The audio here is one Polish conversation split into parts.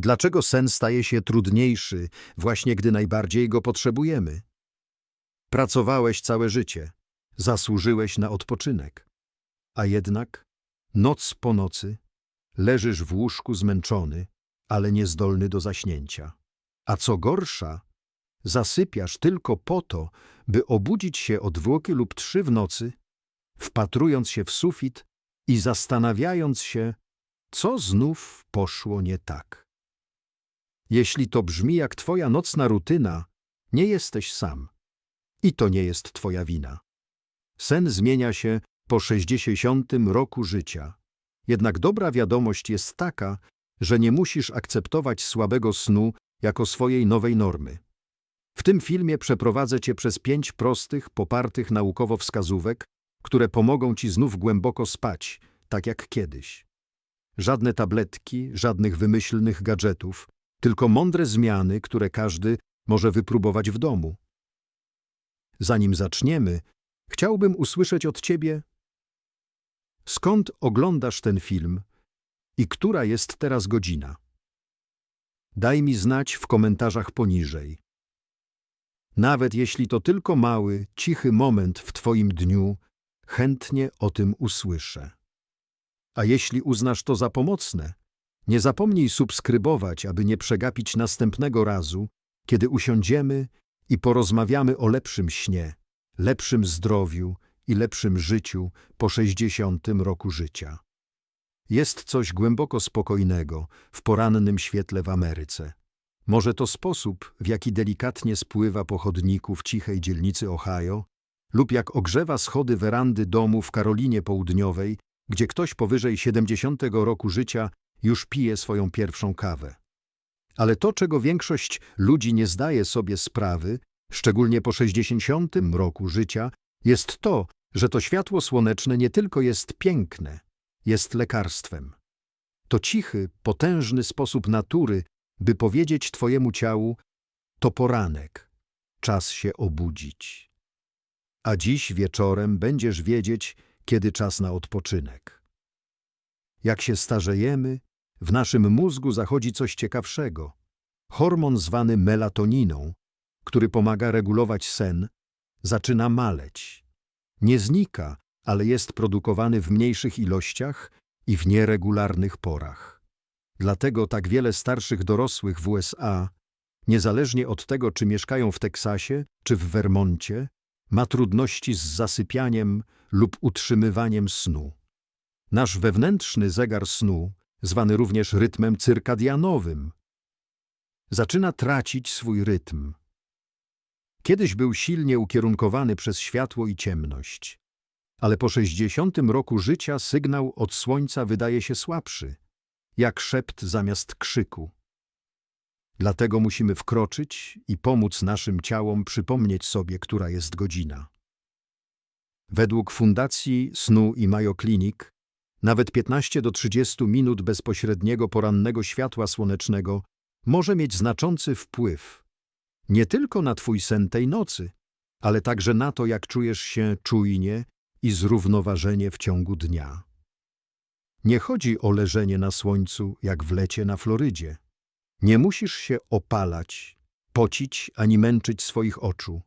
Dlaczego sen staje się trudniejszy właśnie gdy najbardziej go potrzebujemy? Pracowałeś całe życie, zasłużyłeś na odpoczynek. A jednak noc po nocy leżysz w łóżku zmęczony, ale niezdolny do zaśnięcia. A co gorsza, zasypiasz tylko po to, by obudzić się o dwóch lub trzy w nocy, wpatrując się w sufit i zastanawiając się, co znów poszło nie tak. Jeśli to brzmi jak twoja nocna rutyna, nie jesteś sam. I to nie jest twoja wina. Sen zmienia się po 60 roku życia. Jednak dobra wiadomość jest taka, że nie musisz akceptować słabego snu jako swojej nowej normy. W tym filmie przeprowadzę cię przez pięć prostych, popartych naukowo wskazówek, które pomogą ci znów głęboko spać, tak jak kiedyś. Żadne tabletki, żadnych wymyślnych gadżetów, tylko mądre zmiany, które każdy może wypróbować w domu. Zanim zaczniemy, chciałbym usłyszeć od ciebie, skąd oglądasz ten film i która jest teraz godzina. Daj mi znać w komentarzach poniżej. Nawet jeśli to tylko mały, cichy moment w Twoim dniu, chętnie o tym usłyszę. A jeśli uznasz to za pomocne, nie zapomnij subskrybować, aby nie przegapić następnego razu, kiedy usiądziemy i porozmawiamy o lepszym śnie, lepszym zdrowiu i lepszym życiu po 60 roku życia. Jest coś głęboko spokojnego w porannym świetle w Ameryce. Może to sposób, w jaki delikatnie spływa po chodniku w cichej dzielnicy Ohio, lub jak ogrzewa schody werandy domu w Karolinie Południowej, gdzie ktoś powyżej 70 roku życia już pije swoją pierwszą kawę. Ale to, czego większość ludzi nie zdaje sobie sprawy, szczególnie po 60 roku życia, jest to, że to światło słoneczne nie tylko jest piękne, jest lekarstwem. To cichy, potężny sposób natury, by powiedzieć Twojemu ciału, to poranek, czas się obudzić. A dziś wieczorem będziesz wiedzieć, kiedy czas na odpoczynek. Jak się starzejemy, w naszym mózgu zachodzi coś ciekawszego. Hormon zwany melatoniną, który pomaga regulować sen, zaczyna maleć. Nie znika, ale jest produkowany w mniejszych ilościach i w nieregularnych porach. Dlatego tak wiele starszych dorosłych w USA, niezależnie od tego, czy mieszkają w Teksasie czy w Vermoncie, ma trudności z zasypianiem lub utrzymywaniem snu. Nasz wewnętrzny zegar snu, zwany również rytmem cyrkadianowym, zaczyna tracić swój rytm. Kiedyś był silnie ukierunkowany przez światło i ciemność, ale po 60 roku życia sygnał od słońca wydaje się słabszy, jak szept zamiast krzyku. Dlatego musimy wkroczyć i pomóc naszym ciałom przypomnieć sobie, która jest godzina. Według Fundacji Snu i Mayo Clinic nawet 15 do 30 minut bezpośredniego porannego światła słonecznego może mieć znaczący wpływ nie tylko na Twój sen tej nocy, ale także na to, jak czujesz się czujnie i zrównoważenie w ciągu dnia. Nie chodzi o leżenie na słońcu, jak w lecie na Florydzie. Nie musisz się opalać, pocić ani męczyć swoich oczu.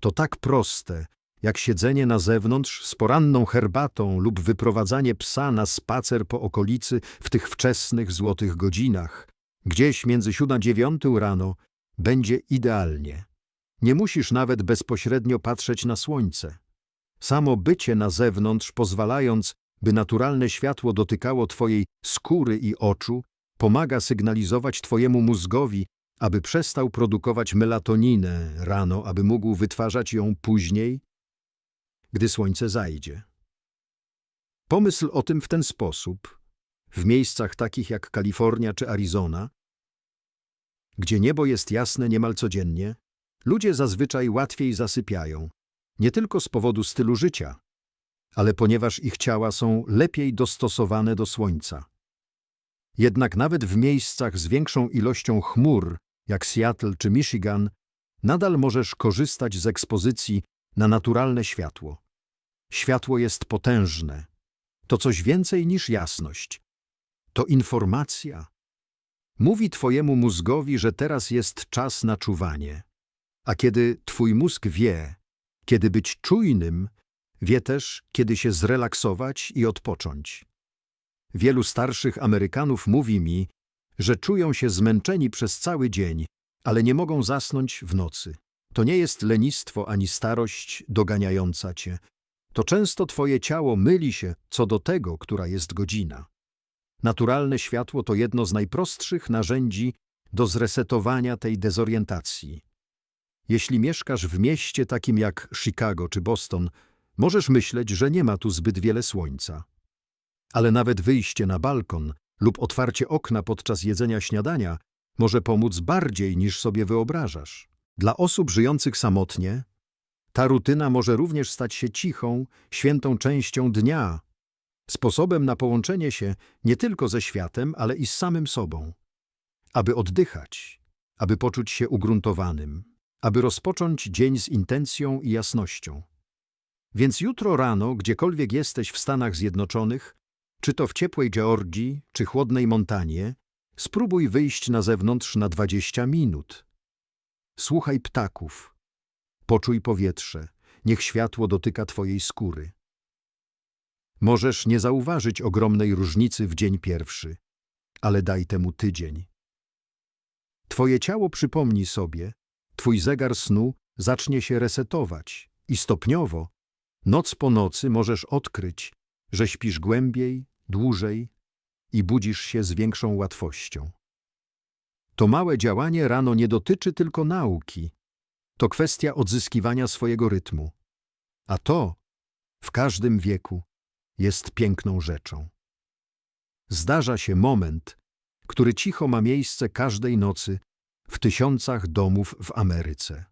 To tak proste, jak siedzenie na zewnątrz z poranną herbatą lub wyprowadzanie psa na spacer po okolicy w tych wczesnych, złotych godzinach, gdzieś między siódma dziewiątą rano, będzie idealnie. Nie musisz nawet bezpośrednio patrzeć na słońce. Samo bycie na zewnątrz, pozwalając, by naturalne światło dotykało Twojej skóry i oczu, pomaga sygnalizować Twojemu mózgowi, aby przestał produkować melatoninę rano, aby mógł wytwarzać ją później, gdy słońce zajdzie. Pomyśl o tym w ten sposób. W miejscach takich jak Kalifornia czy Arizona, gdzie niebo jest jasne niemal codziennie, ludzie zazwyczaj łatwiej zasypiają, nie tylko z powodu stylu życia, ale ponieważ ich ciała są lepiej dostosowane do słońca. Jednak nawet w miejscach z większą ilością chmur, jak Seattle czy Michigan, nadal możesz korzystać z ekspozycji na naturalne światło. Światło jest potężne. To coś więcej niż jasność. To informacja. Mówi twojemu mózgowi, że teraz jest czas na czuwanie. A kiedy twój mózg wie, kiedy być czujnym, wie też, kiedy się zrelaksować i odpocząć. Wielu starszych Amerykanów mówi mi, że czują się zmęczeni przez cały dzień, ale nie mogą zasnąć w nocy. To nie jest lenistwo ani starość doganiająca cię. To często twoje ciało myli się co do tego, która jest godzina. Naturalne światło to jedno z najprostszych narzędzi do zresetowania tej dezorientacji. Jeśli mieszkasz w mieście takim jak Chicago czy Boston, możesz myśleć, że nie ma tu zbyt wiele słońca. Ale nawet wyjście na balkon lub otwarcie okna podczas jedzenia śniadania może pomóc bardziej niż sobie wyobrażasz. Dla osób żyjących samotnie, ta rutyna może również stać się cichą, świętą częścią dnia, sposobem na połączenie się nie tylko ze światem, ale i z samym sobą. Aby oddychać, aby poczuć się ugruntowanym, aby rozpocząć dzień z intencją i jasnością. Więc jutro rano, gdziekolwiek jesteś w Stanach Zjednoczonych, czy to w ciepłej Georgii, czy chłodnej Montanie, spróbuj wyjść na zewnątrz na 20 minut. Słuchaj ptaków. Poczuj powietrze. Niech światło dotyka twojej skóry. Możesz nie zauważyć ogromnej różnicy w dzień pierwszy, ale daj temu tydzień. Twoje ciało przypomni sobie, twój zegar snu zacznie się resetować i stopniowo, noc po nocy możesz odkryć, że śpisz głębiej, dłużej i budzisz się z większą łatwością. To małe działanie rano nie dotyczy tylko nauki. To kwestia odzyskiwania swojego rytmu. A to w każdym wieku jest piękną rzeczą. Zdarza się moment, który cicho ma miejsce każdej nocy w tysiącach domów w Ameryce.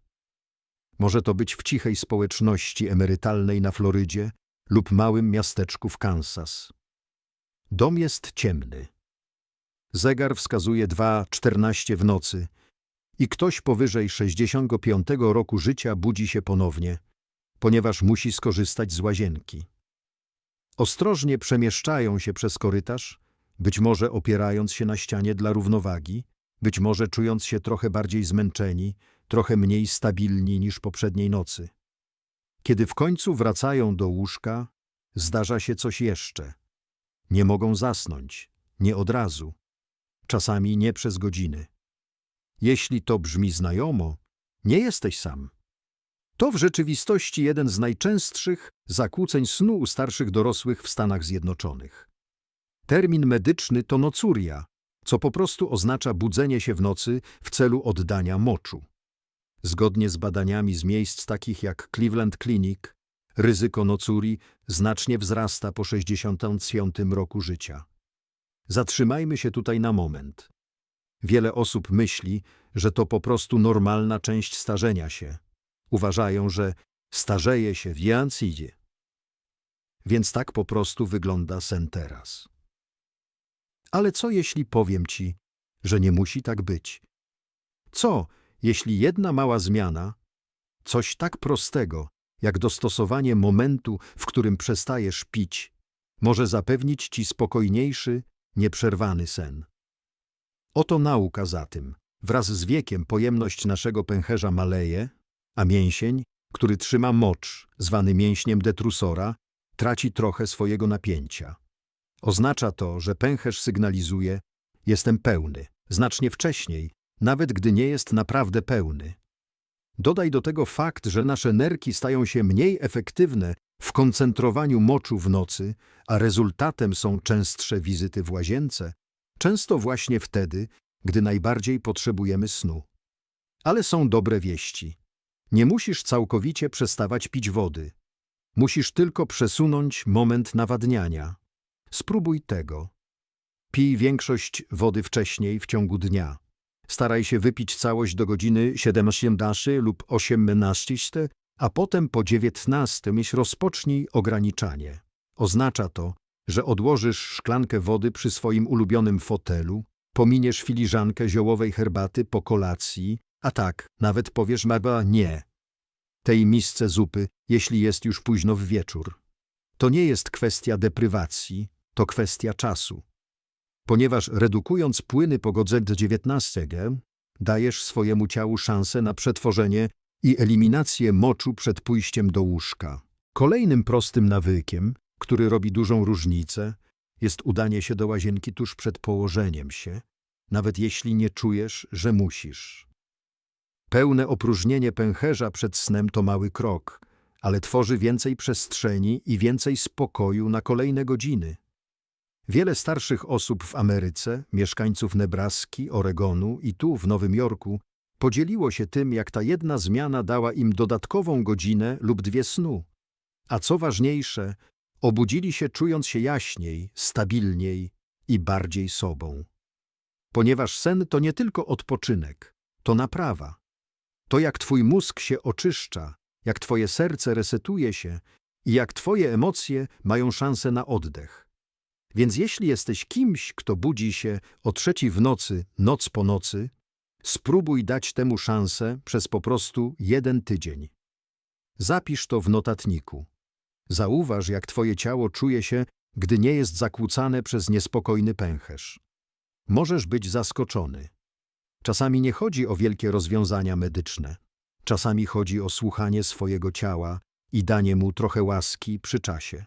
Może to być w cichej społeczności emerytalnej na Florydzie lub małym miasteczku w Kansas. Dom jest ciemny. Zegar wskazuje 2.14 w nocy i ktoś powyżej 65 roku życia budzi się ponownie, ponieważ musi skorzystać z łazienki. Ostrożnie przemieszczają się przez korytarz, być może opierając się na ścianie dla równowagi, być może czując się trochę bardziej zmęczeni, trochę mniej stabilni niż poprzedniej nocy. Kiedy w końcu wracają do łóżka, zdarza się coś jeszcze. Nie mogą zasnąć, nie od razu, czasami nie przez godziny. Jeśli to brzmi znajomo, nie jesteś sam. To w rzeczywistości jeden z najczęstszych zakłóceń snu u starszych dorosłych w Stanach Zjednoczonych. Termin medyczny to nocuria, co po prostu oznacza budzenie się w nocy w celu oddania moczu. Zgodnie z badaniami z miejsc takich jak Cleveland Clinic, ryzyko nocurii znacznie wzrasta po 65 roku życia. Zatrzymajmy się tutaj na moment. Wiele osób myśli, że to po prostu normalna część starzenia się. Uważają, że starzeje się, więc idzie. Więc tak po prostu wygląda sen teraz. Ale co jeśli powiem ci, że nie musi tak być? Co, jeśli jedna mała zmiana, coś tak prostego, jak dostosowanie momentu, w którym przestajesz pić, może zapewnić ci spokojniejszy, nieprzerwany sen? Oto nauka za tym. Wraz z wiekiem pojemność naszego pęcherza maleje, a mięsień, który trzyma mocz, zwany mięśniem detrusora, traci trochę swojego napięcia. Oznacza to, że pęcherz sygnalizuje jestem pełny, znacznie wcześniej, nawet gdy nie jest naprawdę pełny. Dodaj do tego fakt, że nasze nerki stają się mniej efektywne w koncentrowaniu moczu w nocy, a rezultatem są częstsze wizyty w łazience, często właśnie wtedy, gdy najbardziej potrzebujemy snu. Ale są dobre wieści. Nie musisz całkowicie przestawać pić wody. Musisz tylko przesunąć moment nawadniania. Spróbuj tego. Pij większość wody wcześniej w ciągu dnia. Staraj się wypić całość do godziny 17 lub 18, a potem po 19 rozpocznij ograniczanie. Oznacza to, że odłożysz szklankę wody przy swoim ulubionym fotelu, pominiesz filiżankę ziołowej herbaty po kolacji, a tak, nawet powiesz maba nie. Tej misce zupy, jeśli jest już późno w wieczór. To nie jest kwestia deprywacji, to kwestia czasu. ponieważ redukując płyny po godzinę 19 dajesz swojemu ciału szansę na przetworzenie i eliminację moczu przed pójściem do łóżka. Kolejnym prostym nawykiem, który robi dużą różnicę, jest udanie się do łazienki tuż przed położeniem się, nawet jeśli nie czujesz, że musisz. Pełne opróżnienie pęcherza przed snem to mały krok, ale tworzy więcej przestrzeni i więcej spokoju na kolejne godziny. Wiele starszych osób w Ameryce, mieszkańców Nebraski, Oregonu i tu w Nowym Jorku, podzieliło się tym, jak ta jedna zmiana dała im dodatkową godzinę lub dwie snu. A co ważniejsze, obudzili się czując się jaśniej, stabilniej i bardziej sobą. Ponieważ sen to nie tylko odpoczynek, to naprawa. To jak twój mózg się oczyszcza, jak twoje serce resetuje się i jak twoje emocje mają szansę na oddech. Więc jeśli jesteś kimś, kto budzi się o trzeciej w nocy, noc po nocy, spróbuj dać temu szansę przez po prostu jeden tydzień. Zapisz to w notatniku. Zauważ, jak twoje ciało czuje się, gdy nie jest zakłócane przez niespokojny pęcherz. Możesz być zaskoczony. Czasami nie chodzi o wielkie rozwiązania medyczne. Czasami chodzi o słuchanie swojego ciała i danie mu trochę łaski przy czasie.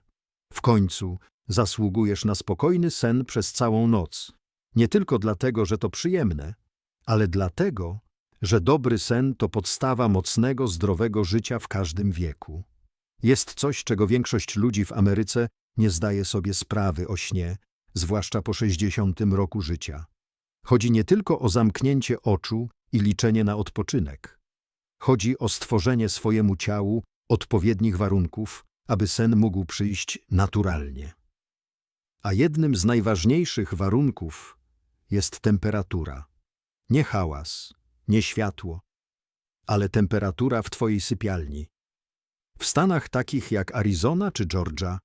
W końcu zasługujesz na spokojny sen przez całą noc. Nie tylko dlatego, że to przyjemne, ale dlatego, że dobry sen to podstawa mocnego, zdrowego życia w każdym wieku. Jest coś, czego większość ludzi w Ameryce nie zdaje sobie sprawy o śnie, zwłaszcza po 60 roku życia. Chodzi nie tylko o zamknięcie oczu i liczenie na odpoczynek. Chodzi o stworzenie swojemu ciału odpowiednich warunków, aby sen mógł przyjść naturalnie. A jednym z najważniejszych warunków jest temperatura. Nie hałas, nie światło, ale temperatura w Twojej sypialni. W stanach takich jak Arizona czy Georgia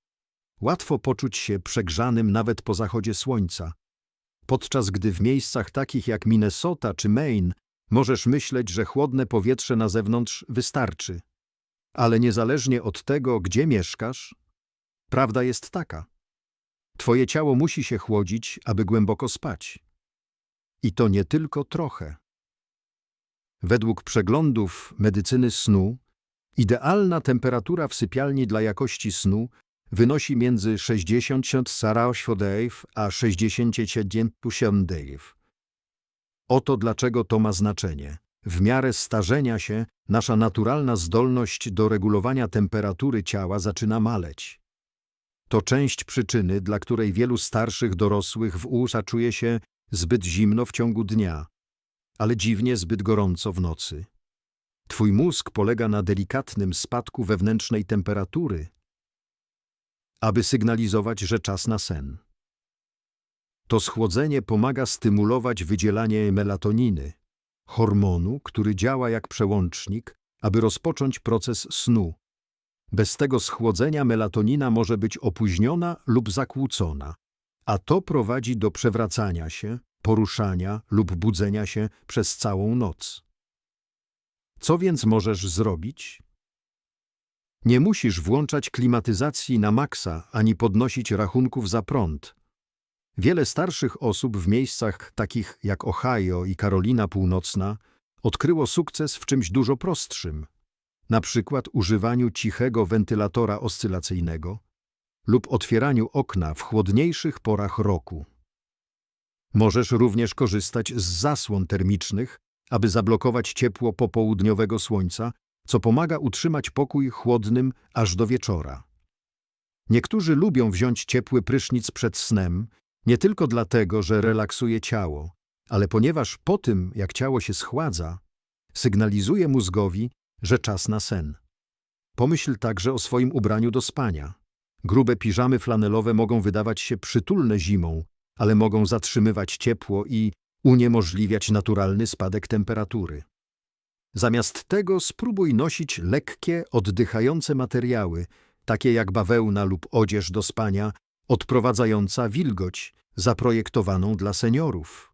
łatwo poczuć się przegrzanym nawet po zachodzie słońca, podczas gdy w miejscach takich jak Minnesota czy Maine możesz myśleć, że chłodne powietrze na zewnątrz wystarczy. Ale niezależnie od tego, gdzie mieszkasz, prawda jest taka. Twoje ciało musi się chłodzić, aby głęboko spać. I to nie tylko trochę. Według przeglądów medycyny snu, idealna temperatura w sypialni dla jakości snu wynosi między 60 Sarauszwodew a 67 Pusiądew. Oto dlaczego to ma znaczenie. W miarę starzenia się nasza naturalna zdolność do regulowania temperatury ciała zaczyna maleć. To część przyczyny, dla której wielu starszych dorosłych w USA czuje się zbyt zimno w ciągu dnia, ale dziwnie zbyt gorąco w nocy. Twój mózg polega na delikatnym spadku wewnętrznej temperatury, aby sygnalizować, że czas na sen. To schłodzenie pomaga stymulować wydzielanie melatoniny, hormonu, który działa jak przełącznik, aby rozpocząć proces snu. Bez tego schłodzenia melatonina może być opóźniona lub zakłócona, a to prowadzi do przewracania się, poruszania lub budzenia się przez całą noc. Co więc możesz zrobić? Nie musisz włączać klimatyzacji na maksa ani podnosić rachunków za prąd. Wiele starszych osób w miejscach takich jak Ohio i Karolina Północna odkryło sukces w czymś dużo prostszym, na przykład używaniu cichego wentylatora oscylacyjnego lub otwieraniu okna w chłodniejszych porach roku. Możesz również korzystać z zasłon termicznych, aby zablokować ciepło popołudniowego słońca, co pomaga utrzymać pokój chłodnym aż do wieczora. Niektórzy lubią wziąć ciepły prysznic przed snem, nie tylko dlatego, że relaksuje ciało, ale ponieważ po tym, jak ciało się schładza, sygnalizuje mózgowi, że czas na sen. Pomyśl także o swoim ubraniu do spania. Grube piżamy flanelowe mogą wydawać się przytulne zimą, ale mogą zatrzymywać ciepło i uniemożliwiać naturalny spadek temperatury. Zamiast tego spróbuj nosić lekkie, oddychające materiały, takie jak bawełna lub odzież do spania, odprowadzająca wilgoć, zaprojektowaną dla seniorów.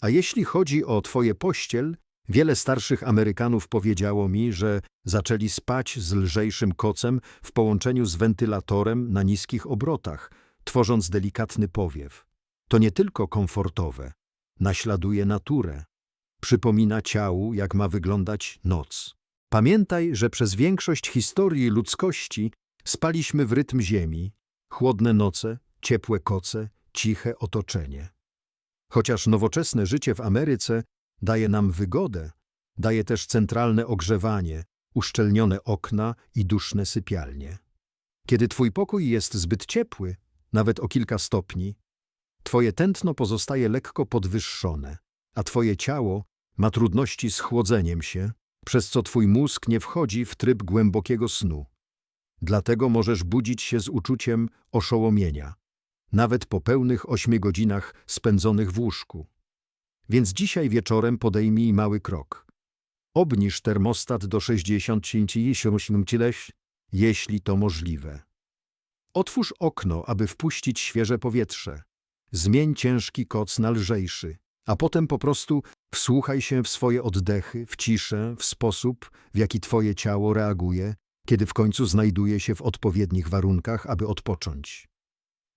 A jeśli chodzi o twoje pościel, wiele starszych Amerykanów powiedziało mi, że zaczęli spać z lżejszym kocem w połączeniu z wentylatorem na niskich obrotach, tworząc delikatny powiew. to nie tylko komfortowe, naśladuje naturę, przypomina ciału, jak ma wyglądać noc. Pamiętaj, że przez większość historii ludzkości spaliśmy w rytm ziemi, chłodne noce, ciepłe koce, ciche otoczenie. Chociaż nowoczesne życie w Ameryce daje nam wygodę, daje też centralne ogrzewanie, uszczelnione okna i duszne sypialnie. Kiedy twój pokój jest zbyt ciepły, nawet o kilka stopni, twoje tętno pozostaje lekko podwyższone, a twoje ciało ma trudności z chłodzeniem się, przez co twój mózg nie wchodzi w tryb głębokiego snu. Dlatego możesz budzić się z uczuciem oszołomienia, nawet po pełnych ośmiu godzinach spędzonych w łóżku. Więc dzisiaj wieczorem podejmij mały krok. Obniż termostat do 68 jeśli to możliwe. Otwórz okno, aby wpuścić świeże powietrze. Zmień ciężki koc na lżejszy, a potem po prostu wsłuchaj się w swoje oddechy, w ciszę, w sposób, w jaki twoje ciało reaguje, kiedy w końcu znajduje się w odpowiednich warunkach, aby odpocząć.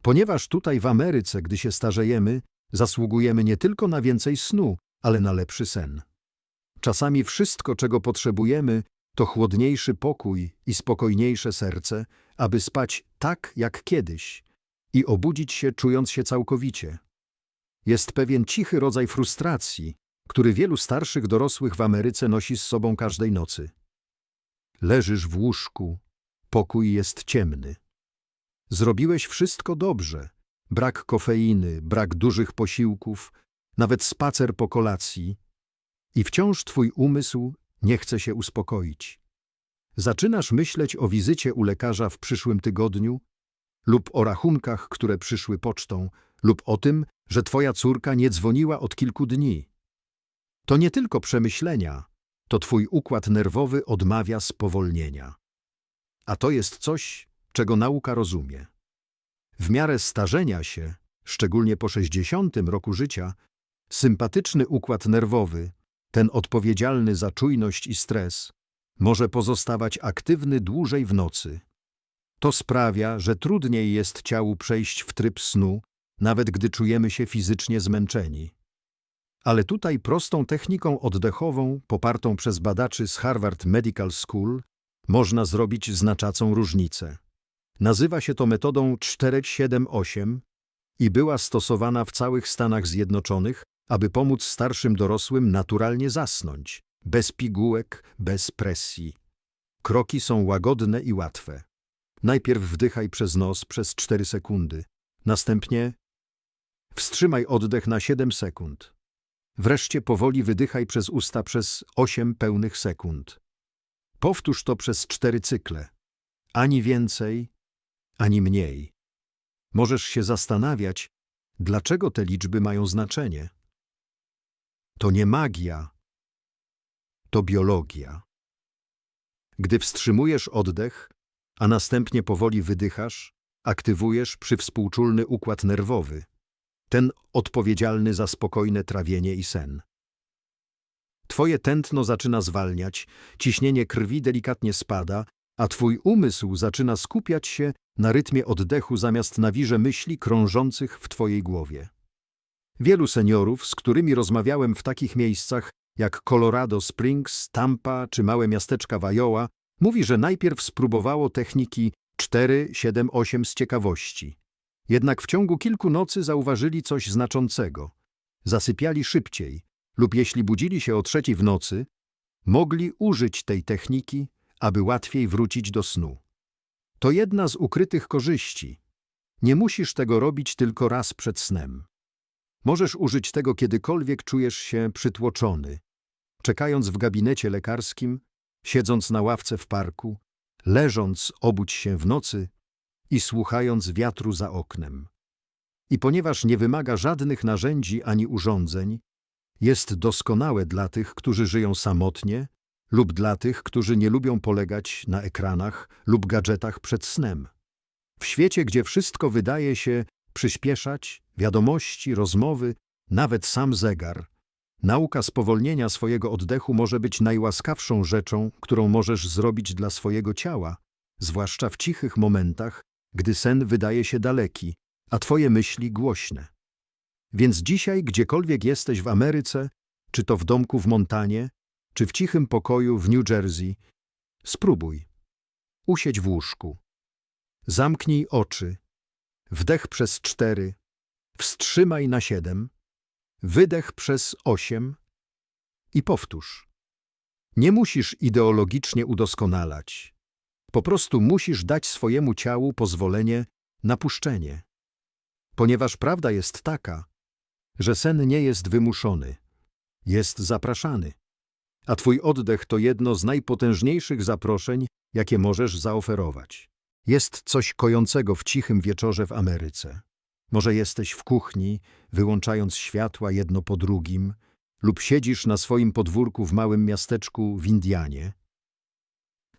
Ponieważ tutaj w Ameryce, gdy się starzejemy, zasługujemy nie tylko na więcej snu, ale na lepszy sen. Czasami wszystko, czego potrzebujemy, to chłodniejszy pokój i spokojniejsze serce, aby spać tak jak kiedyś i obudzić się czując się całkowicie. Jest pewien cichy rodzaj frustracji, który wielu starszych dorosłych w Ameryce nosi z sobą każdej nocy. Leżysz w łóżku, pokój jest ciemny. Zrobiłeś wszystko dobrze. Brak kofeiny, brak dużych posiłków, nawet spacer po kolacji. I wciąż twój umysł nie chce się uspokoić. Zaczynasz myśleć o wizycie u lekarza w przyszłym tygodniu lub o rachunkach, które przyszły pocztą, lub o tym, że twoja córka nie dzwoniła od kilku dni. To nie tylko przemyślenia, to twój układ nerwowy odmawia spowolnienia. A to jest coś, czego nauka rozumie. W miarę starzenia się, szczególnie po 60 roku życia, sympatyczny układ nerwowy, ten odpowiedzialny za czujność i stres, może pozostawać aktywny dłużej w nocy. To sprawia, że trudniej jest ciału przejść w tryb snu, nawet gdy czujemy się fizycznie zmęczeni. Ale tutaj prostą techniką oddechową, popartą przez badaczy z Harvard Medical School, można zrobić znaczącą różnicę. Nazywa się to metodą 478 i była stosowana w całych Stanach Zjednoczonych, aby pomóc starszym dorosłym naturalnie zasnąć, bez pigułek, bez presji. Kroki są łagodne i łatwe. Najpierw wdychaj przez nos przez 4 sekundy, następnie wstrzymaj oddech na 7 sekund. Wreszcie powoli wydychaj przez usta przez 8 pełnych sekund. Powtórz to przez cztery cykle. Ani więcej, ani mniej. Możesz się zastanawiać, dlaczego te liczby mają znaczenie. To nie magia, to biologia. Gdy wstrzymujesz oddech, a następnie powoli wydychasz, aktywujesz przywspółczulny układ nerwowy, ten odpowiedzialny za spokojne trawienie i sen. Twoje tętno zaczyna zwalniać, ciśnienie krwi delikatnie spada, a twój umysł zaczyna skupiać się na rytmie oddechu zamiast na wirze myśli krążących w twojej głowie. Wielu seniorów, z którymi rozmawiałem w takich miejscach jak Colorado Springs, Tampa czy małe miasteczka Wajoła, mówi, że najpierw spróbowało techniki 4-7-8 z ciekawości. Jednak w ciągu kilku nocy zauważyli coś znaczącego. Zasypiali szybciej lub jeśli budzili się o trzeciej w nocy, mogli użyć tej techniki, aby łatwiej wrócić do snu. To jedna z ukrytych korzyści. Nie musisz tego robić tylko raz przed snem. Możesz użyć tego kiedykolwiek czujesz się przytłoczony, czekając w gabinecie lekarskim, siedząc na ławce w parku, leżąc obudź się w nocy i słuchając wiatru za oknem. I ponieważ nie wymaga żadnych narzędzi ani urządzeń, jest doskonałe dla tych, którzy żyją samotnie lub dla tych, którzy nie lubią polegać na ekranach lub gadżetach przed snem. W świecie, gdzie wszystko wydaje się przyspieszać, wiadomości, rozmowy, nawet sam zegar, nauka spowolnienia swojego oddechu może być najłaskawszą rzeczą, którą możesz zrobić dla swojego ciała, zwłaszcza w cichych momentach, gdy sen wydaje się daleki, a twoje myśli głośne. Więc dzisiaj, gdziekolwiek jesteś w Ameryce, czy to w domku w Montanie, czy w cichym pokoju w New Jersey, spróbuj. Usiedź w łóżku. Zamknij oczy. Wdech przez cztery. Wstrzymaj na siedem. Wydech przez osiem. I powtórz. Nie musisz ideologicznie udoskonalać. Po prostu musisz dać swojemu ciału pozwolenie na puszczenie. Ponieważ prawda jest taka, że sen nie jest wymuszony, jest zapraszany. A twój oddech to jedno z najpotężniejszych zaproszeń, jakie możesz zaoferować. Jest coś kojącego w cichym wieczorze w Ameryce. Może jesteś w kuchni, wyłączając światła jedno po drugim, lub siedzisz na swoim podwórku w małym miasteczku w Indianie,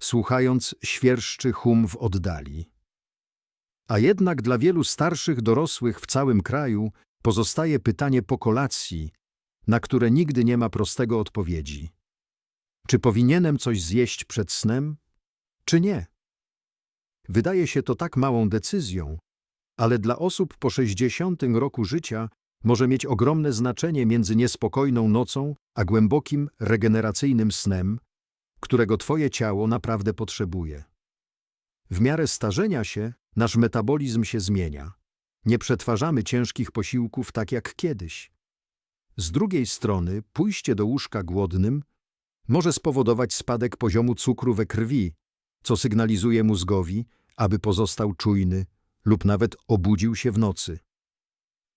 słuchając świerszczy hum w oddali. A jednak dla wielu starszych dorosłych w całym kraju pozostaje pytanie po kolacji, na które nigdy nie ma prostego odpowiedzi. Czy powinienem coś zjeść przed snem, czy nie? Wydaje się to tak małą decyzją, ale dla osób po 60 roku życia może mieć ogromne znaczenie między niespokojną nocą a głębokim, regeneracyjnym snem, którego Twoje ciało naprawdę potrzebuje. W miarę starzenia się nasz metabolizm się zmienia. Nie przetwarzamy ciężkich posiłków tak jak kiedyś. Z drugiej strony, pójście do łóżka głodnym może spowodować spadek poziomu cukru we krwi, co sygnalizuje mózgowi, aby pozostał czujny lub nawet obudził się w nocy.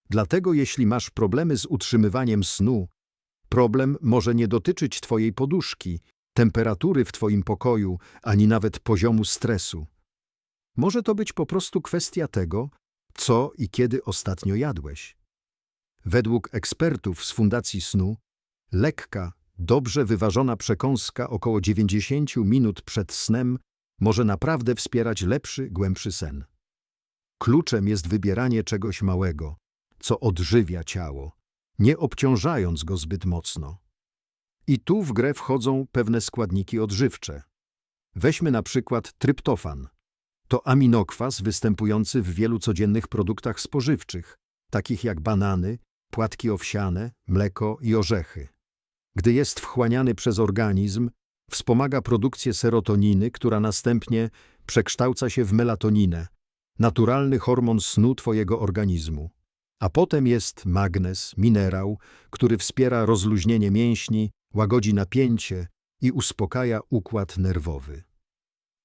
Dlatego jeśli masz problemy z utrzymywaniem snu, problem może nie dotyczyć Twojej poduszki, temperatury w Twoim pokoju, ani nawet poziomu stresu. Może to być po prostu kwestia tego, co i kiedy ostatnio jadłeś. Według ekspertów z Fundacji Snu, lekka, dobrze wyważona przekąska około 90 minut przed snem może naprawdę wspierać lepszy, głębszy sen. Kluczem jest wybieranie czegoś małego, co odżywia ciało, nie obciążając go zbyt mocno. I tu w grę wchodzą pewne składniki odżywcze. Weźmy na przykład tryptofan. To aminokwas występujący w wielu codziennych produktach spożywczych, takich jak banany, płatki owsiane, mleko i orzechy. Gdy jest wchłaniany przez organizm, wspomaga produkcję serotoniny, która następnie przekształca się w melatoninę, naturalny hormon snu Twojego organizmu. A potem jest magnez, minerał, który wspiera rozluźnienie mięśni, łagodzi napięcie i uspokaja układ nerwowy.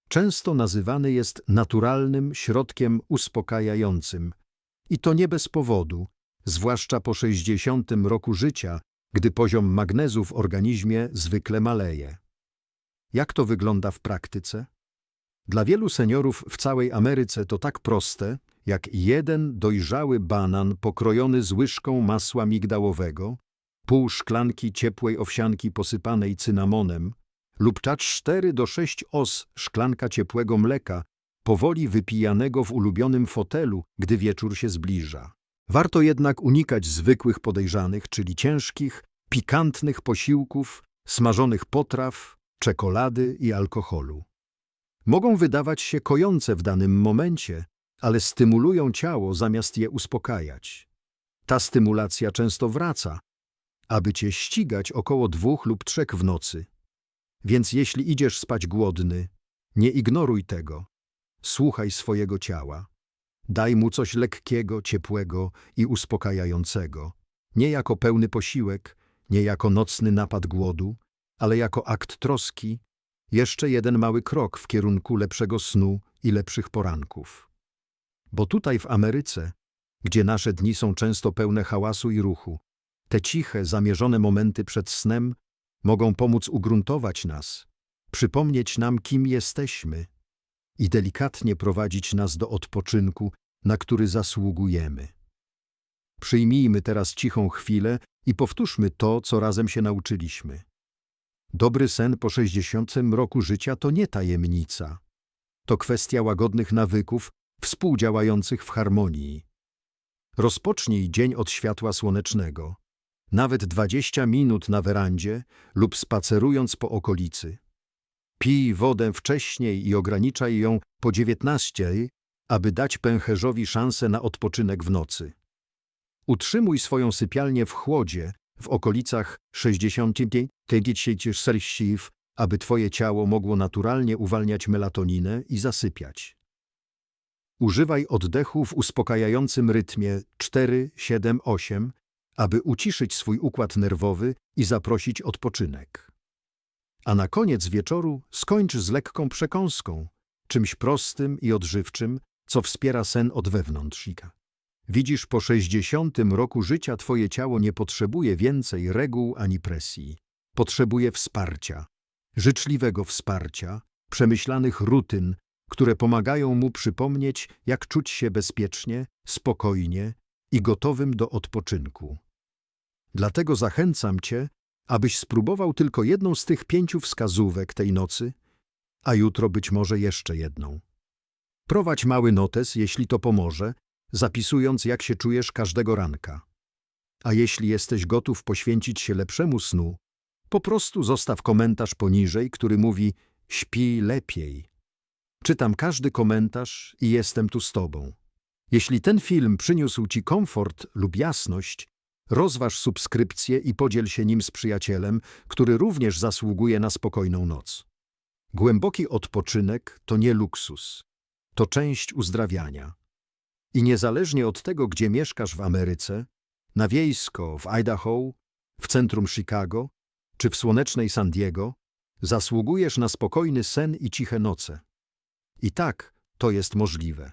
Często nazywany jest naturalnym środkiem uspokajającym. I to nie bez powodu, zwłaszcza po 60 roku życia, gdy poziom magnezu w organizmie zwykle maleje. Jak to wygląda w praktyce? Dla wielu seniorów w całej Ameryce to tak proste, jak jeden dojrzały banan pokrojony z łyżką masła migdałowego, pół szklanki ciepłej owsianki posypanej cynamonem lub czat 4 do 6 os szklanka ciepłego mleka, powoli wypijanego w ulubionym fotelu, gdy wieczór się zbliża. Warto jednak unikać zwykłych podejrzanych, czyli ciężkich, pikantnych posiłków, smażonych potraw, czekolady i alkoholu. Mogą wydawać się kojące w danym momencie, ale stymulują ciało zamiast je uspokajać. Ta stymulacja często wraca, aby cię ścigać około dwóch lub trzech w nocy. Więc jeśli idziesz spać głodny, nie ignoruj tego. Słuchaj swojego ciała. Daj mu coś lekkiego, ciepłego i uspokajającego. Nie jako pełny posiłek, nie jako nocny napad głodu, ale jako akt troski, jeszcze jeden mały krok w kierunku lepszego snu i lepszych poranków. Bo tutaj w Ameryce, gdzie nasze dni są często pełne hałasu i ruchu, te ciche, zamierzone momenty przed snem mogą pomóc ugruntować nas, przypomnieć nam, kim jesteśmy i delikatnie prowadzić nas do odpoczynku, na który zasługujemy. Przyjmijmy teraz cichą chwilę i powtórzmy to, co razem się nauczyliśmy. Dobry sen po 60 roku życia to nie tajemnica. To kwestia łagodnych nawyków współdziałających w harmonii. Rozpocznij dzień od światła słonecznego, nawet 20 minut na werandzie lub spacerując po okolicy. Pij wodę wcześniej i ograniczaj ją po 19, aby dać pęcherzowi szansę na odpoczynek w nocy. Utrzymuj swoją sypialnię w chłodzie w okolicach 60 siw, aby twoje ciało mogło naturalnie uwalniać melatoninę i zasypiać. Używaj oddechu w uspokajającym rytmie 4-7-8, aby uciszyć swój układ nerwowy i zaprosić odpoczynek. A na koniec wieczoru skończ z lekką przekąską, czymś prostym i odżywczym, co wspiera sen od wewnątrz. Widzisz, po 60 roku życia twoje ciało nie potrzebuje więcej reguł ani presji. Potrzebuje wsparcia, życzliwego wsparcia, przemyślanych rutyn, które pomagają mu przypomnieć, jak czuć się bezpiecznie, spokojnie i gotowym do odpoczynku. Dlatego zachęcam cię, abyś spróbował tylko jedną z tych pięciu wskazówek tej nocy, a jutro być może jeszcze jedną. Prowadź mały notes, jeśli to pomoże, zapisując, jak się czujesz każdego ranka. A jeśli jesteś gotów poświęcić się lepszemu snu, po prostu zostaw komentarz poniżej, który mówi śpi lepiej. Czytam każdy komentarz i jestem tu z Tobą. Jeśli ten film przyniósł Ci komfort lub jasność, rozważ subskrypcję i podziel się nim z przyjacielem, który również zasługuje na spokojną noc. Głęboki odpoczynek to nie luksus, to część uzdrawiania. I niezależnie od tego, gdzie mieszkasz w Ameryce, na wiejsko w Idaho, w centrum Chicago czy w słonecznej San Diego, zasługujesz na spokojny sen i ciche noce. I tak to jest możliwe.